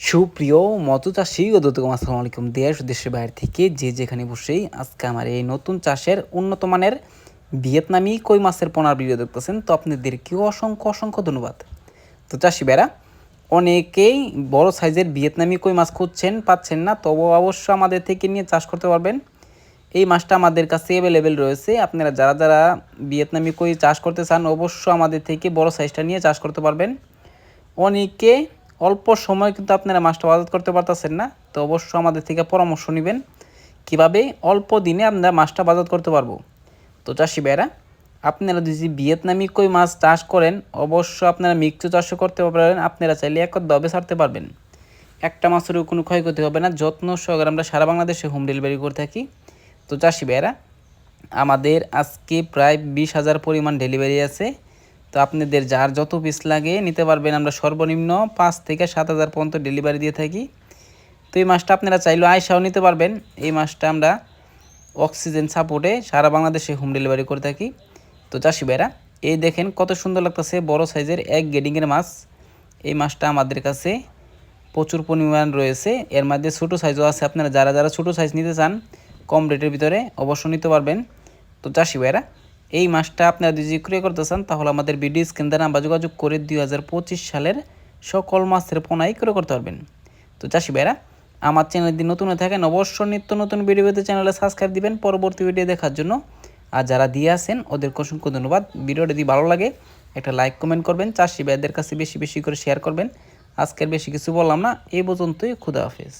সুপ্রিয় মতো চাষি ও দত্তকম আসসালামু আলাইকুম। দেশ দেশের বাইরে থেকে যে যেখানে বসেই আজকে আমার এই নতুন চাষের উন্নত মানের ভিয়েতনামি কই মাছের পোনার ভিডিও দেখতেছেন, তো আপনাদেরকেও অসংখ্য অসংখ্য ধন্যবাদ। তো চাষি বেড়া অনেকেই বড় সাইজের ভিয়েতনামি কই মাছ খুঁজছেন, পাচ্ছেন না তবু অবশ্য আমাদের থেকে নিয়ে চাষ করতে পারবেন। এই মাছটা আমাদের কাছে অ্যাভেলেবেল রয়েছে। আপনারা যারা যারা ভিয়েতনামি কই চাষ করতে চান, অবশ্য আমাদের থেকে বড় সাইজটা নিয়ে চাষ করতে পারবেন। অনেকে অল্প সময় কিন্তু আপনারা মাছটা বাজার করতে পারতেছেন না, তো অবশ্য আমাদের থেকে পরামর্শ নেবেন কীভাবে অল্প দিনে আমরা মাছটা বাজার করতে পারব। তো চাষি ভাইরা আপনারা যদি ভিয়েতনামি কই মাছ চাষ করেন, অবশ্য আপনারা মিক্সু চাষও করতে পারবেন আপনারা চাইলে একদমভাবে ছাড়তে পারবেন। একটা মাছেরও কোনো ক্ষয়ক্ষতি হবে না, যত্ন সহকারে আমরা সারা বাংলাদেশে হোম ডেলিভারি করে থাকি। তো চাষি ভাইরা আমাদের আজকে প্রায় বিশ হাজার পরিমাণ ডেলিভারি আছে। তো আপনাদের যার যত পিস লাগে নিতে পারবেন। আমরা সর্বনিম্ন পাঁচ থেকে সাত হাজার পর্যন্ত ডেলিভারি দিয়ে থাকি। তো এই মাছটা আপনারা চাইলেও আয়সাও নিতে পারবেন। এই মাছটা আমরা অক্সিজেন সাপোর্টে সারা বাংলাদেশে হোম ডেলিভারি করে থাকি। তো চাষি ভাইরা, এই দেখেন কত সুন্দর লাগতেছে, বড় সাইজের এক গেডিংয়ের মাছ। এই মাছটা আমাদের কাছে প্রচুর পরিমাণ রয়েছে। এর মধ্যে ছোটো সাইজও আছে। আপনারা যারা যারা ছোটো সাইজ নিতে চান, কম রেটের ভিতরে অবশ্য নিতে পারবেন। তো চাষি ভাইরা এই মাসটা আপনারা যদি ক্রয় করতে চান, তাহলে আমাদের ভিডিও স্ক্রিন দ্বারা আমরা যোগাযোগ করে দুই হাজার পঁচিশ সালের সকল মাসের পোনাই ক্রয় করতে পারবেন। তো চাষি ভাইরা, আমার চ্যানেল যদি নতুন হয়ে থাকেন অবশ্য নিত্য নতুন ভিডিও পেতে চ্যানেলে সাবস্ক্রাইব দিবেন পরবর্তী ভিডিও দেখার জন্য। আর যারা দিয়ে আসেন ওদেরকে অসংখ্য ধন্যবাদ। ভিডিওটা যদি ভালো লাগে, একটা লাইক, কমেন্ট করবেন। চাষি ভাইদের কাছে বেশি বেশি করে শেয়ার করবেন। আজকের বেশি কিছু বললাম না এই পর্যন্তই। খুদা হাফেজ।